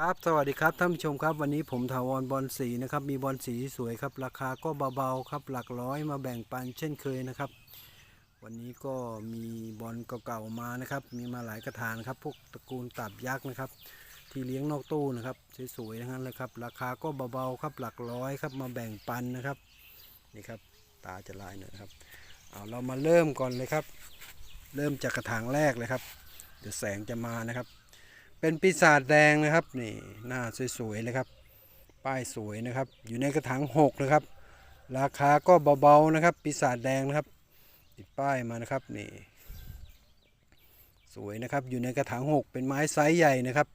ครับสวัสดีครับท่านผู้ชมครับวันนี้ผมถาวรบอลสีนะครับมีบอลสีสวยครับ ราคาก็เบาๆครับ หลักร้อยมาแบ่งปันเช่นเคยนะครับ วันนี้ก็มีบอลเก่าๆมานะครับ มีมาหลายกระถางครับ พวกตระกูลตับยักษ์นะครับ ที่เลี้ยงนอกตู้นะครับสวยๆทั้งนั้นเลยครับ ราคาก็เบาๆครับ หลักร้อยครับมาแบ่งปันนะครับนี่ครับตาจะลายหน่อยนะครับเอาเรามาเริ่มก่อนเลยครับ เริ่มจากกระถางแรกเลยครับเดี๋ยวแสงจะมานะครับ เป็นปีศาจแดงนะครับนี่หน้าสวยๆเลยครับ ป้ายสวยนะครับ อยู่ในกระถางหกนะครับ ราคาก็เบาๆนะครับปีศาจแดงนะครับ ติดป้ายมานะครับนี่สวยนะครับอยู่ในกระถางหกเป็นไม้ไซส์ใหญ่นะครับ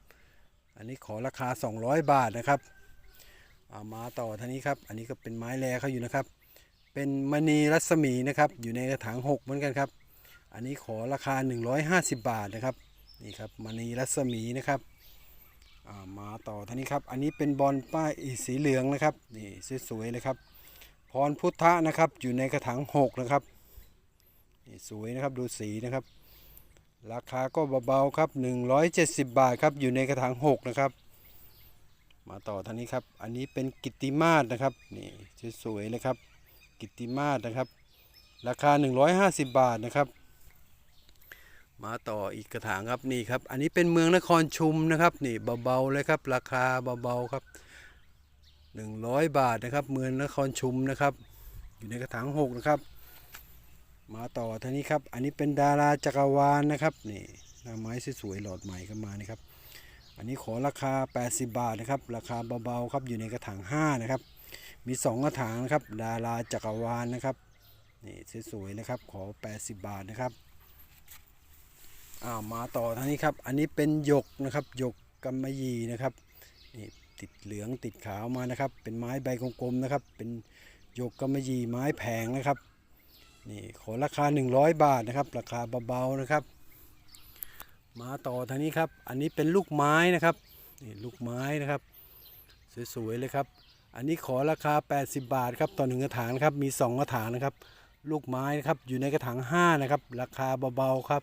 อันนี้ขอราคา 200 บาทนะครับเอามาต่อท่านี้ครับ อันนี้ก็เป็นไม้แรเขาอยู่นะครับ เป็นมณีรัศมีนะครับ อยู่ในกระถางหกเหมือนกันครับ อันนี้ขอราคา 150 บาทนะครับ นี่ครับมณีรัศมีนะครับามาต่อท่านี้ครับ อันนี้เป็นบอลป้ายสีเหลืองนะครับนี่สวยๆเลยครับ พรพุทธะนะครับอยู่ในกระถางหกนะครับนี่สวยนะครับดูสีนะครับ ราคาก็เบาๆครับ 170 บาทครับอยู่ในกระถางหกนะครับ มาต่อท่านี้ครับ อันนี้เป็นกิตติมาศนะครับนี่สวยๆเลยครับ กิตติมาศนะครับ ราคา 150 บาทนะครับ มาต่ออีกกระถางครับนี่ครับ อันนี้เป็นเมืองนครชุมนะครับ นี่เบาๆเลยครับ ราคาเบาๆครับ 100 บาทนะครับ เมืองนครชุมนะครับ อยู่ในกระถางหกนะครับ มาต่อท่านี้ครับ อันนี้เป็นดาราจักรวาลนะครับนี่หน้าไม้สวยๆหลอดใหม่เข้ามานี่ครับ อันนี้ขอราคา 80 บาทนะครับ ราคาเบาๆครับอยู่ในกระถาง5นะครับ มี 2 กระถางนะครับ ดาราจักรวาลนะครับนี่สวยๆเลยครับขอ 80 บาทนะครับ อ้าวมาต่อทางนี้ครับ อันนี้เป็นหยกนะครับหยกกำมะหยี่นะครับนี่ติดเหลืองติดขาวมานะครับ เป็นไม้ใบกลมๆนะครับ เป็นหยกกำมะหยี่ไม้แผงนะครับนี่ขอราคา 100 บาทนะครับ ราคาเบาๆนะครับ มาต่อทางนี้ครับ อันนี้เป็นลูกไม้นะครับนี่ลูกไม้นะครับสวยๆเลยครับ อันนี้ขอราคา 80 บาทครับต่อหนึ่งกระถางครับมี 2 กระถางนะครับ ลูกไม้นะครับอยู่ในกระถาง5นะครับราคาเบาๆครับ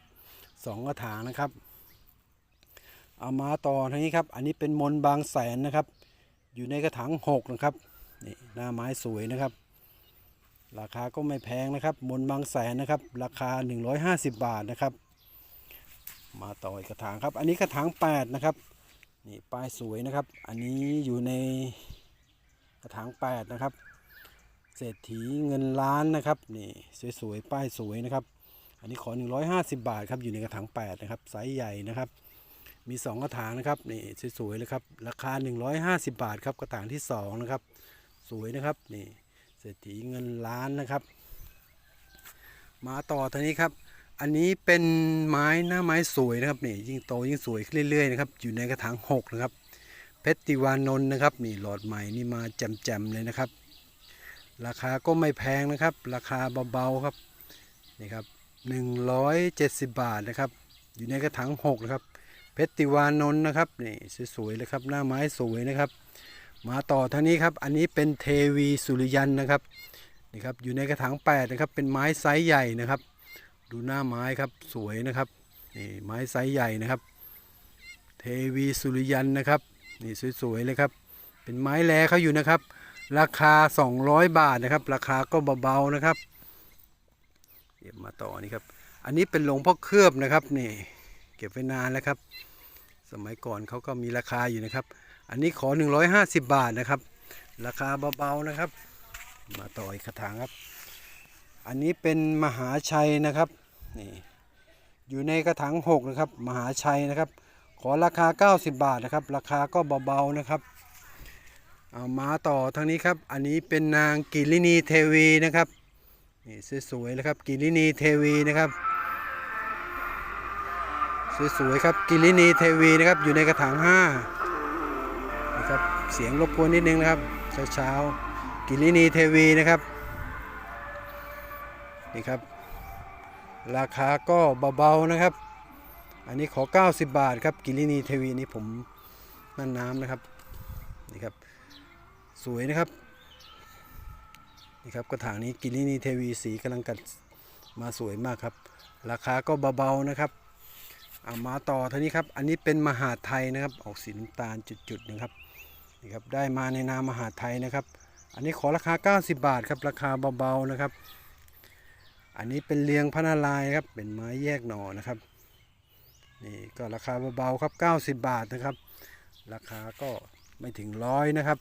สองกระถางนะครับ เอามาต่อทางนี้ครับ อันนี้เป็นมนบางแสนนะครับ อยู่ในกระถางหกนะครับนี่หน้าไม้สวยนะครับ ราคาก็ไม่แพงนะครับ มนบางแสนนะครับ ราคา 150 บาทนะครับ มาต่ออีกกระถางครับ อันนี้กระถาง8นะครับนี่ป้ายสวยนะครับ อันนี้อยู่ในกระถาง8นะครับ เศรษฐีเงินล้านนะครับนี่สวยๆป้ายสวยนะครับ อันนี้ขอ 150 บาทครับอยู่ในกระถาง8นะครับไซส์ใหญ่นะครับมี 2 กระถางนะครับนี่สวยๆเลยครับราคา 150 บาทครับกระถางที่ 2 นะครับ สวยนะครับนี่เศรษฐีเงินล้านนะครับ มาต่อทานี้ครับ อันนี้เป็นไม้หน้าไม้สวยนะครับนี่ยิ่งโตยิ่งสวยขึ้นเรื่อยๆนะครับอยู่ในกระถาง 6 นะครับเพชรติวานนท์นะครับนี่หลอดใหม่นี่มาแจ่มๆเลยนะครับ ราคาก็ไม่แพงนะครับ ราคาเบาๆครับนี่ครับ 170 บาทนะครับ อยู่ในกระถาง6นะครับ เพชรติวานนท์นะครับนี่สวยๆเลยครับหน้าไม้สวยนะครับ มาต่อทางนี้ครับ อันนี้เป็นเทวีสุริยันนะครับนี่ครับอยู่ในกระถาง8นะครับ เป็นไม้ไซส์ใหญ่นะครับ ดูหน้าไม้ครับสวยนะครับนี่ไม้ไซส์ใหญ่นะครับ เทวีสุริยันนะครับนี่สวยๆเลยครับ เป็นไม้แลเขาอยู่นะครับ ราคา 200 บาทนะครับ ราคาก็เบาๆนะครับ เดี๋ยวมาต่อนี่ครับ อันนี้เป็นหลวงพ่อเคลือบนะครับนี่เก็บไว้นานแล้วครับ สมัยก่อนเขาก็มีราคาอยู่นะครับ อันนี้ขอ 150 บาทนะครับ ราคาเบาๆนะครับ มาต่ออีกกระถางครับ อันนี้เป็นมหาชัยนะครับนี่อยู่ในกระถาง6นะครับ มหาชัยนะครับ ขอราคา 90 บาทนะครับ ราคาก็เบาๆนะครับเอามาต่อทางนี้ครับ อันนี้เป็นนางกิรินีเทวีนะครับ นี่สวยๆเลยครับกิรินีเทวีนะครับสวยๆครับกิรินีเทวีนะครับอยู่ในกระถางห้านะครับเสียงรบกวนนิดนึงนะครับเช้าๆกิรินีเทวีนะครับนี่ครับ ราคาก็เบาๆนะครับ อันนี้ขอ 90 บาทครับกิรินีเทวีนี่ผมนั่นน้ำนะครับนี่ครับสวยนะครับ นี่ครับกระถางนี้กิรินีเทวีสีกำลังกัดมาสวยมากครับ ราคาก็เบาๆนะครับอ่ามาต่อทีนี้ครับ อันนี้เป็นมหาไทยนะครับ ออกสีน้ำตาลจุดๆนะครับนี่ครับได้มาในนามมหาไทยนะครับ อันนี้ขอราคา 90 บาทครับราคาเบาๆนะครับ อันนี้เป็นเลียงพนารายครับเป็นไม้แยกหน่อนะครับนี่ก็ราคาเบาๆครับ 90 บาทนะครับ ราคาก็ไม่ถึงร้อยนะครับ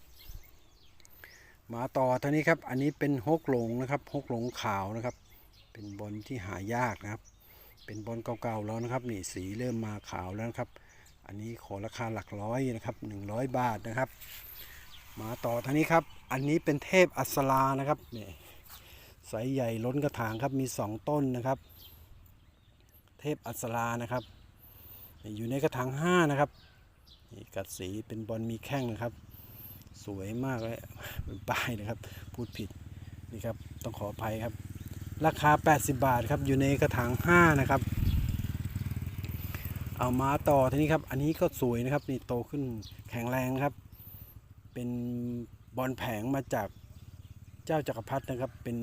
มาต่อท่านี้ครับ อันนี้เป็นฮกหลงนะครับฮกหลงขาวนะครับ เป็นบอลที่หายากนะครับ เป็นบอลเก่าๆแล้วนะครับ นี่สีเริ่มมาขาวแล้วนะครับ อันนี้ขอราคาหลักร้อยนะครับ 100 บาทนะครับ มาต่อท่านี้ครับ อันนี้เป็นเทพอัศรานะครับนี่ไซส์ใหญ่ล้นกระถางครับมี 2 ต้นนะครับ เทพอัศรานะครับ อยู่ในกระถาง5นะครับนี่กัดสีเป็นบอลมีแข้งนะครับ สวยมากเลยเป็นป้ายนะครับ พูดผิดนี่ครับต้องขออภัยครับ ราคา 80 บาทครับอยู่ในกระถาง5นะครับ เอามาต่อทีนี้ครับ อันนี้ก็สวยนะครับนี่โตขึ้นแข็งแรงครับ เป็นบอลแผงมาจากเจ้าจักรพรรดินะครับ เป็น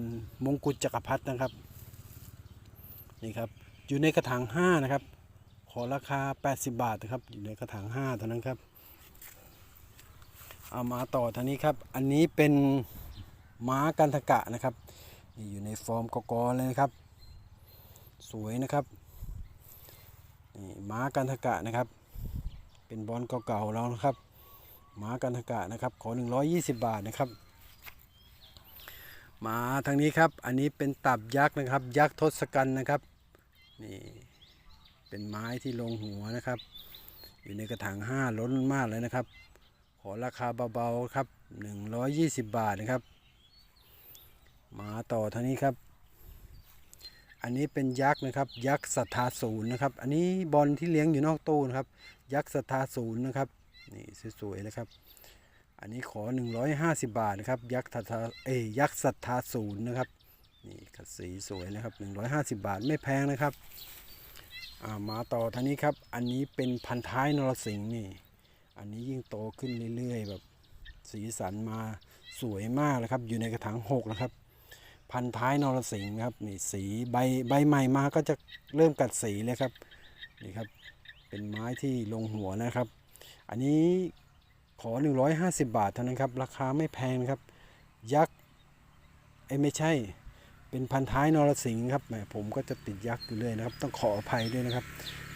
มงกุฎจักรพรรดินะครับนี่ครับอยู่ในกระถาง5นะครับขอราคา 80 บาทนะครับอยู่ในกระถาง5เท่านั้นครับ เอามาต่อทางนี้ครับ อันนี้เป็นม้ากันทกะนะครับนี่อยู่ในฟอร์มกกอเลยนะครับ สวยนะครับนี่ม้ากันทกะนะครับ เป็นบอลเก่าๆแล้วนะครับม้ากันทกะนะครับ ขอ 120 บาทนะครับ มาทางนี้ครับ อันนี้เป็นตับยักษ์นะครับ ยักษ์ทศกัณฐ์นะครับนี่เป็นไม้ที่ลงหัวนะครับ อยู่ในกระถาง5ล้นมากเลยนะครับ ขอราคาเบาๆครับ 120 บาทนะครับ มาต่อทางนี้ครับ อันนี้เป็นยักษ์นะครับ ยักษ์ศรัทธาศูนย์นะครับ อันนี้บอลที่เลี้ยงอยู่นอกตู้นะครับ ยักษ์ศรัทธาศูนย์นะครับ นี่สวยๆนะครับ อันนี้ขอ 150 บาทนะครับ ยักษ์ศรัทธาเอ้ยยักษ์ศรัทธาศูนย์นะครับ นี่สีสวยนะครับ 150 บาทไม่แพงนะครับามาต่อทางนี้ครับ อันนี้เป็นพันท้ายนรสิงห์นี่ อันนี้ยิ่งโตขึ้นเรื่อยๆ แบบสีสันมาสวยมากเลยครับ อยู่ในกระถางหกนะครับ พันท้ายนรสิงห์นะครับนี่สีใบใบใหม่มาก็จะเริ่มกัดสีเลยครับนี่ครับเป็นไม้ที่ลงหัวนะครับ อันนี้ขอ 150 บาทเท่านั้นครับ ราคาไม่แพงครับ ยักษ์ไอ้ไม่ใช่ เป็นพันท้ายนรสิงห์ครับแหมผมก็จะติดยักษ์อยู่เลยนะครับ ต้องขออภัยด้วยนะครับ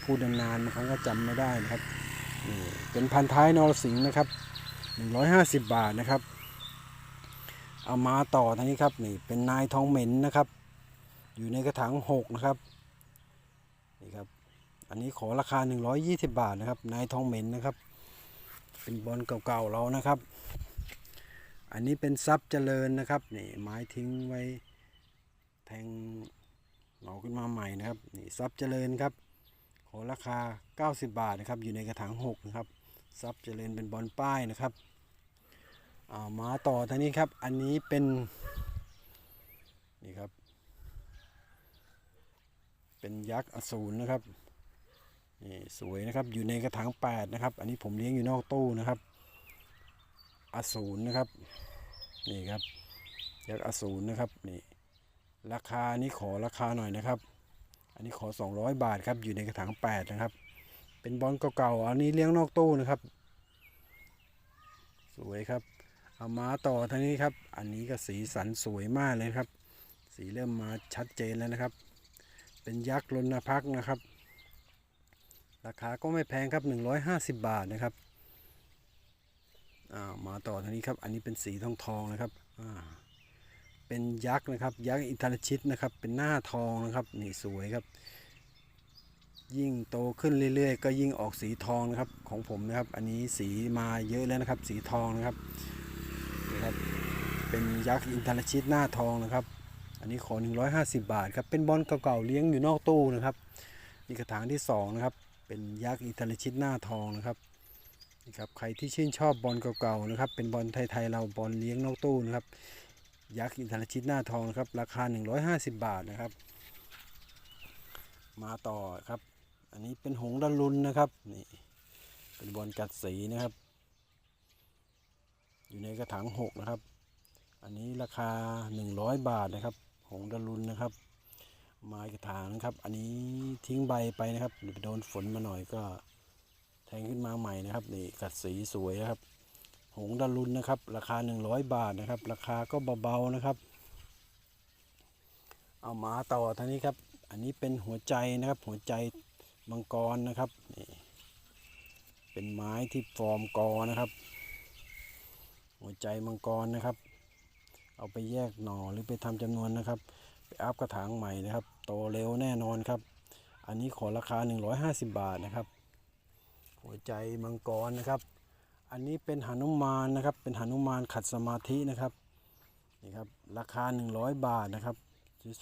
พูดนานๆบางครั้งก็จำไม่ได้นะครับ เป็นพันท้ายนรสิงห์นะครับ150 บาทนะครับ เอามาต่อทางนี้ครับนี่เป็นนายทองเหม็นนะครับ อยู่ในกระถาง6นะครับนี่ครับอันนี้ขอราคา 120 บาทนะครับ นายทองเหม็นนะครับ เป็นบอลเก่าๆเรานะครับ อันนี้เป็นซับเจริญนะครับนี่ไม้ทิ้งไว้แทงหน่อขึ้นมาใหม่นะครับนี่ซับเจริญครับ ราคา 90 บาทนะครับอยู่ในกระถาง6นะครับซับเจริญเป็นบอลป้ายนะครับอ่ามาต่อทางนี้ครับอันนี้เป็นนี่ครับ เป็นยักษ์อสูรนะครับนี่สวยนะครับอยู่ในกระถาง8นะครับ อันนี้ผมเลี้ยงอยู่นอกตู้นะครับอสูรนะครับนี่ครับยักษ์อสูรนะครับนี่ราคานี้ขอราคาหน่อยนะครับ อันนี้ขอ 200 บาทครับอยู่ในกระถาง8นะครับ เป็นบอลเก่าๆอันนี้เลี้ยงนอกตู้นะครับ สวยครับเอามาต่อทางนี้ครับ อันนี้ก็สีสันสวยมากเลยครับ สีเริ่มมาชัดเจนแล้วนะครับ เป็นยักษ์ลนพักนะครับ ราคาก็ไม่แพงครับ 150 บาทนะครับามาต่อทางนี้ครับ อันนี้เป็นสีทองทองๆนะครับอ่า เป็นยักษ์นะครับ ยักษ์อิตาลชิตนะครับ เป็นหน้าทองนะครับนี่สวยครับ ยิ่งโตขึ้นเรื่อย ๆ ก็ยิ่งออกสีทองนะครับของผมนะครับ อันนี้สีมาเยอะแล้วนะครับ สีทองนะครับนี่ครับ เป็นยักษ์อินทรชิตหน้าทองนะครับ อันนี้ขอ 150 บาทครับเป็นบอลเก่าๆเลี้ยงอยู่นอกตู้นะครับนี่กระถางที่สองนะครับเป็นยักษ์อินทรชิตหน้าทองนะครับนี่ครับใครที่ชื่นชอบบอลเก่าๆนะครับ เป็นบอลไทยๆเราบอลเลี้ยงนอกตู้นะครับ ยักษ์อินทรชิตหน้าทองนะครับ ราคา 150 บาทนะครับ มาต่อครับ อันนี้เป็นหงดารุนนะครับนี่เป็นบอลกัดสีนะครับ อยู่ในกระถางหกนะครับ อันนี้ราคา 100 บาทนะครับ หงดารุนนะครับ ไม้กระถางนะครับ อันนี้ทิ้งใบไปนะครับเดี๋ยวไปโดนฝนมาหน่อยก็ แทงขึ้นมาใหม่นะครับนี่กัดสีสวยนะครับ หงดารุนนะครับ ราคา 100 บาทนะครับ ราคาก็เบาๆนะครับ เอามาต่อทางนี้ครับ อันนี้เป็นหัวใจนะครับ หัวใจมังกรนะครับนี่เป็นไม้ที่ฟอร์มกอนะครับ หัวใจมังกรนะครับ เอาไปแยกหน่อหรือไปทำจำนวนนะครับ ไปอัพกระถางใหม่นะครับ โตเร็วแน่นอนครับ อันนี้ขอราคา 150 บาทนะครับ หัวใจมังกรนะครับ อันนี้เป็นหนุมานนะครับ เป็นหนุมานขัดสมาธินะครับนี่ครับราคา 100 บาทนะครับ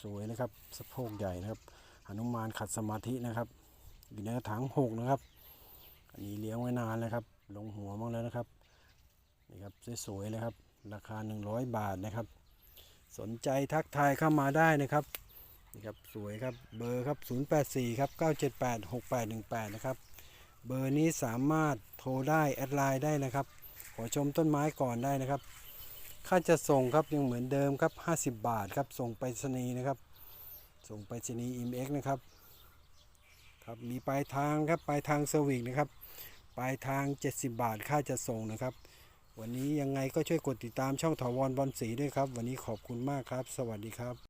สวยๆนะครับสะโพกใหญ่นะครับหนุมานขัดสมาธินะครับอยู่ในกระถางหกนะครับ อันนี้เลี้ยงไว้นานแล้วครับ ลงหัวบ้างแล้วนะครับนี่ครับสวยๆเลยครับ ราคา 100 บาทนะครับ สนใจทักทายเข้ามาได้นะครับนี่ครับสวยครับเบอร์ครับ 084 ครับ 978 6818 นะครับ เบอร์นี้สามารถโทรได้แอดไลน์ได้นะครับ ขอชมต้นไม้ก่อนได้นะครับ ค่าจะส่งครับยังเหมือนเดิมครับ 50 บาทครับ ส่งไปรษณีย์นะครับ ส่งไปรษณีย์อิมเอ็กนะครับ ครับมีปลายทางครับปลายทางเซอร์วิสนะครับ ปลายทาง 70 บาท ค่าจะส่งนะครับ วันนี้ยังไงก็ช่วยกดติดตามช่องถาวรบอลสีด้วยครับ วันนี้ขอบคุณมากครับ สวัสดีครับ